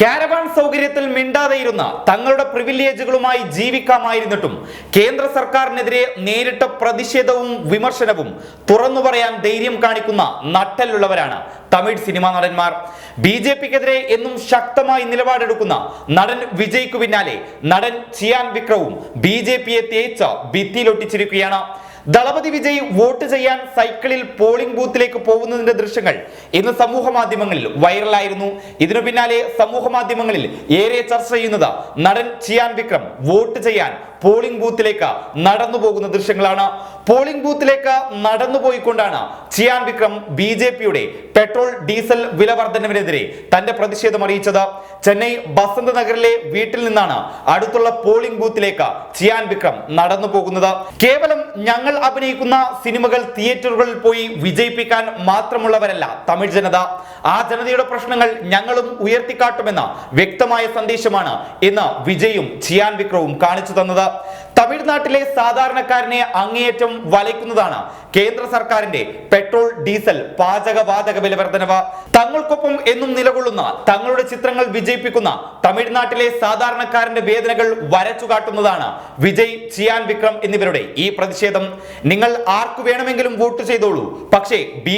Caravan സൗകര്യത്തിൽ മിണ്ടാതെയിരുന്ന തങ്ങളുടെ പ്രിവിലേജുകളുമായി ജീവിക്കാമായിരുന്നിട്ടും കേന്ദ്ര സർക്കാരിനെതിരെ നേരിട്ട പ്രതിഷേധവും വിമർശനവും തുറന്നു പറയാൻ ധൈര്യം കാണിക്കുന്ന നട്ടലുള്ളവരാണ് തമിഴ് സിനിമാ നടന്മാർ. ബി ജെ പിക്കെതിരെ എന്നും ശക്തമായി നിലപാടെടുക്കുന്ന നടൻ വിജയ്ക്കു പിന്നാലെ നടൻ ചിയാൻ വിക്രവും ബി ജെ പിയെ തേച്ച ഭിത്തിയിലൊട്ടിച്ചിരിക്കുകയാണ്. ദളപതി വിജയ് വോട്ട് ചെയ്യാൻ സൈക്കിളിൽ പോളിംഗ് ബൂത്തിലേക്ക് പോകുന്നതിന്റെ ദൃശ്യങ്ങൾ ഇന്ന് സമൂഹ മാധ്യമങ്ങളിൽ വൈറലായിരുന്നു. ഇതിനു പിന്നാലെ സമൂഹ മാധ്യമങ്ങളിൽ ഏറെ ചർച്ച ചെയ്യുന്നത് നടൻ ചിയാൻ വിക്രം വോട്ട് ചെയ്യാൻ പോളിംഗ് ബൂത്തിലേക്ക് നടന്നു പോകുന്ന ദൃശ്യങ്ങളാണ്. പോളിംഗ് ബൂത്തിലേക്ക് നടന്നു പോയിക്കൊണ്ടാണ് ചിയാൻ വിക്രം ബി ജെ പിയുടെ പെട്രോൾ ഡീസൽ വില വർധനവിനെതിരെ തന്റെ പ്രതിഷേധം അറിയിച്ചത്. ചെന്നൈ ബസന്ത് നഗറിലെ വീട്ടിൽ നിന്നാണ് അടുത്തുള്ള പോളിംഗ് ബൂത്തിലേക്ക് ചിയാൻ വിക്രം നടന്നു പോകുന്നത്. കേവലം ഞങ്ങൾ അഭിനയിക്കുന്ന സിനിമകൾ തിയേറ്ററുകളിൽ പോയി വിജയിപ്പിക്കാൻ മാത്രമുള്ളവരല്ല തമിഴ് ജനത. ആ ജനതയുടെ പ്രശ്നങ്ങൾ ഞങ്ങളും ഉയർത്തിക്കാട്ടുമെന്ന വ്യക്തമായ സന്ദേശമാണ് ഇന്ന് വിജയും ചിയാൻ വിക്രവും കാണിച്ചു തന്നത്. തമിഴ്നാട്ടിലെ സാധാരണക്കാരനെ അങ്ങേയറ്റം വലയ്ക്കുന്നതാണ് കേന്ദ്ര സർക്കാരിന്റെ പെട്രോൾ ഡീസൽ പാചക വാതക വില വർധനവ് തങ്ങൾക്കൊപ്പം എന്നും നിലകൊള്ളുന്ന തങ്ങളുടെ ചിത്രങ്ങൾ വിജയിപ്പിക്കുന്ന തമിഴ്നാട്ടിലെ സാധാരണക്കാരന്റെ വേദനകൾ വരച്ചു കാട്ടുന്നതാണ് വിജയ് ചിയാൻ വിക്രം എന്നിവരുടെ ഈ പ്രതിഷേധം. നിങ്ങൾ ആർക്കു വേണമെങ്കിലും വോട്ട് ചെയ്തോളൂ. പക്ഷേ ബി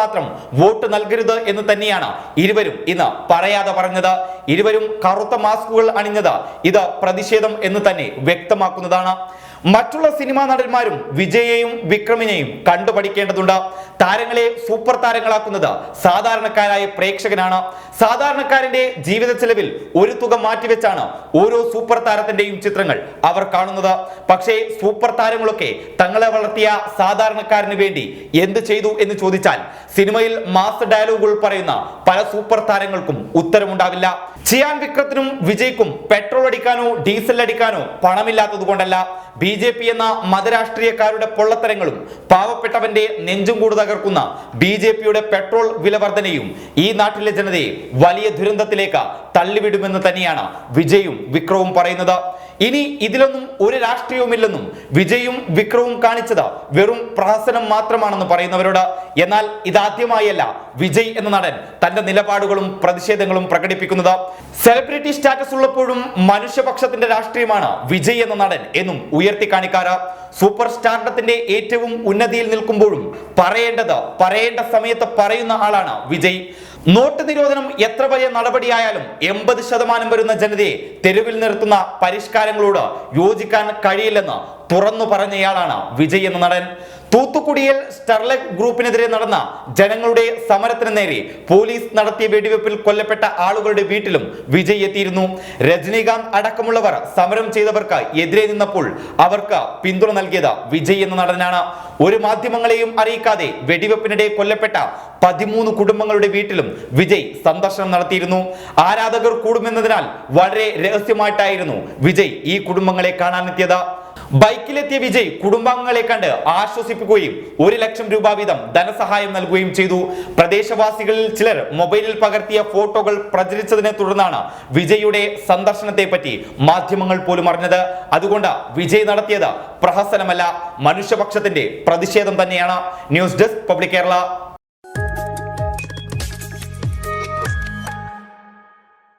മാത്രം വോട്ട് നൽകരുത് എന്ന് തന്നെയാണ് ഇരുവരും ഇന്ന് പറയാതെ പറഞ്ഞത്. ഇരുവരും കറുത്ത മാസ്കുകൾ അണിഞ്ഞത്. ഇത് പ്രതിഷേധം എന്ന് തന്നെ വ്യക്തമാക്കുന്നതാണ്. മറ്റുള്ള സിനിമാ നടന്മാരും വിജയെയും വിക്രമിനെയും കണ്ടുപഠിക്കേണ്ടതുണ്ട്. താരങ്ങളെ സൂപ്പർ താരങ്ങളാക്കുന്നത് സാധാരണക്കാരായ പ്രേക്ഷകനാണ്. സാധാരണക്കാരന്റെ ജീവിത ചെലവിൽ ഒരു തുക മാറ്റിവെച്ചാണ് ഓരോ സൂപ്പർ താരത്തിന്റെയും ചിത്രങ്ങൾ അവർ കാണുന്നത്. പക്ഷേ സൂപ്പർ താരങ്ങളൊക്കെ തങ്ങളെ വളർത്തിയ സാധാരണക്കാരന് വേണ്ടി എന്ത് ചെയ്തു എന്ന് ചോദിച്ചാൽ സിനിമയിൽ മാസ് ഡയലോഗുകൾ പറയുന്ന പല സൂപ്പർ താരങ്ങൾക്കും ഉത്തരമുണ്ടാവില്ല. ചിയാൻ വിക്രത്തിനും വിജയ്ക്കും പെട്രോൾ അടിക്കാനോ ഡീസൽ അടിക്കാനോ പണമില്ലാത്തത് കൊണ്ടല്ല ജെ പി എന്ന മതരാഷ്ട്രീയക്കാരുടെ പൊള്ളത്തരങ്ങളും പാവപ്പെട്ടവന്റെ നെഞ്ചും കൂട് തകർക്കുന്ന ബി ജെ പിയുടെ പെട്രോൾ വില വർധനയും ഈ നാട്ടിലെ ജനതയെ വലിയ ദുരന്തത്തിലേക്ക് തള്ളിവിടുമെന്ന് തന്നെയാണ് വിജയും വിക്രവും പറയുന്നത്. ഇനി ഇതിലൊന്നും ഒരു രാഷ്ട്രീയവുമില്ലെന്നും വിജയും വിക്രവും കാണിച്ചത് വെറും പ്രഹസനം മാത്രമാണെന്ന് പറയുന്നവരോട് എന്നാൽ ഇതാദ്യമായല്ല വിജയ് എന്ന നടൻ തന്റെ നിലപാടുകളും പ്രതിഷേധങ്ങളും പ്രകടിപ്പിക്കുന്നത്. സെലിബ്രിറ്റി സ്റ്റാറ്റസ് ഉള്ളപ്പോഴും മനുഷ്യപക്ഷത്തിന്റെ രാഷ്ട്രീയമാണ് വിജയ് എന്ന നടൻ എന്നും ഉയർത്തി കാണിക്കാറ് സൂപ്പർ സ്റ്റാർഡത്തിന്റെ ഏറ്റവും ഉന്നതിയിൽ നിൽക്കുമ്പോഴും പറയേണ്ടത് പറയേണ്ട സമയത്ത് പറയുന്ന ആളാണ് വിജയ്. നോട്ട് നിരോധനം എത്ര വലിയ നടപടിയായാലും എൺപത് ശതമാനം വരുന്ന ജനതയെ തെരുവിൽ നിർത്തുന്ന പരിഷ്കാരങ്ങളോട് യോജിക്കാൻ കഴിയില്ലെന്ന് തുറന്നു പറഞ്ഞയാളാണ് വിജയ് എന്ന നടൻ. തൂത്തുക്കുടിയിൽ സ്റ്റെർലൈറ്റ് ഗ്രൂപ്പിനെതിരെ നടന്ന ജനങ്ങളുടെ സമരത്തിന് നേരെ പോലീസ് നടത്തിയ വെടിവെപ്പിൽ കൊല്ലപ്പെട്ട ആളുകളുടെ വീട്ടിലും വിജയ് എത്തിയിരുന്നു. രജനീകാന്ത് അടക്കമുള്ളവർ സമരം ചെയ്തവർക്ക് എതിരെ നിന്നപ്പോൾ അവർക്ക് പിന്തുണ നൽകിയത് വിജയ് എന്ന നടനാണ്. ഒരു മാധ്യമങ്ങളെയും അറിയിക്കാതെ വെടിവെപ്പിനിടെ കൊല്ലപ്പെട്ട പതിമൂന്ന് കുടുംബങ്ങളുടെ വീട്ടിലും വിജയ് സന്ദർശനം നടത്തിയിരുന്നു. ആരാധകർ കൂടുമെന്നതിനാൽ വളരെ രഹസ്യമായിട്ടായിരുന്നു വിജയ് ഈ കുടുംബങ്ങളെ കാണാനെത്തിയത്. ബൈക്കിലെത്തിയ വിജയ് കുടുംബാംഗങ്ങളെ കണ്ട് ആശ്വസിപ്പിക്കുകയും ഒരു ലക്ഷം രൂപ വീതം ധനസഹായം നൽകുകയും ചെയ്തു. പ്രദേശവാസികളിൽ ചിലർ മൊബൈലിൽ പകർത്തിയ ഫോട്ടോകൾ പ്രചരിച്ചതിനെ തുടർന്നാണ് വിജയുടെ സന്ദർശനത്തെ പറ്റി മാധ്യമങ്ങൾ പോലും അറിഞ്ഞത്. അതുകൊണ്ട് വിജയ് നടത്തിയത് പ്രഹസനമല്ല മനുഷ്യപക്ഷത്തിന്റെ പ്രതിഷേധം തന്നെയാണ്. News desk public Kerala.